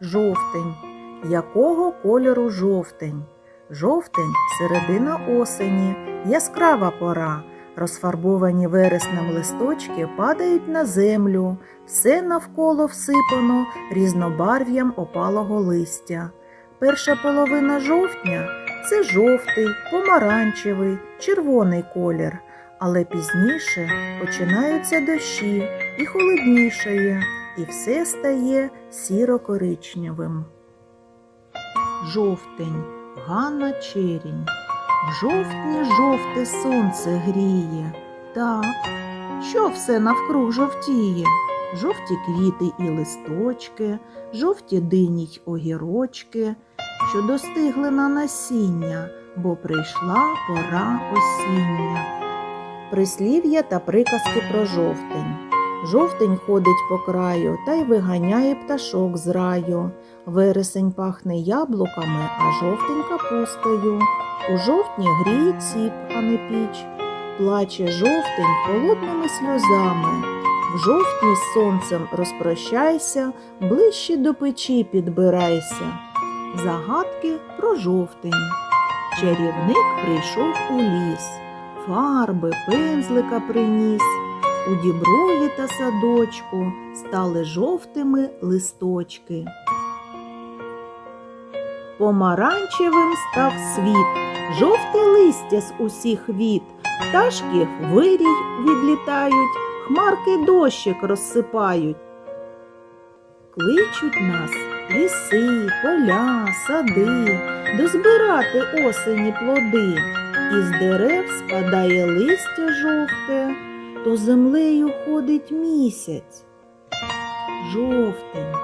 Жовтень. Якого кольору жовтень? Жовтень середина осені, яскрава пора. Розфарбовані вереснем листочки падають на землю, все навколо всипано різнобарв'ям опалого листя. Перша половина жовтня це жовтий, помаранчевий, червоний колір, але пізніше починаються дощі і холоднішає, і все стає сіро-коричневим. Жовтень, Ганна Черінь. В жовтні жовте сонце гріє. Так, що все навкруг жовтіє? Жовті квіти і листочки, жовті дині й огірочки, що достигли на насіння, бо прийшла пора осіння. Прислів'я та приказки про жовтень. Жовтень ходить по краю та й виганяє пташок з раю. Вересень пахне яблуками, а жовтень капустою. У жовтні гріє ціп, а не піч. Плаче жовтень холодними сльозами. В жовтні з сонцем розпрощайся, ближче до печі підбирайся. Загадки про жовтень. Чарівник прийшов у ліс, фарби, пензлика приніс. У діброві та садочку стали жовтими листочки. Помаранчевим став світ, жовте листя з усіх від, пташки вирій відлітають, хмарки дощик розсипають. Кличуть нас ліси, поля, сади, дозбирати осені плоди. Із дерев спадає листя жовте, то землею ходить місяць. Жовтень,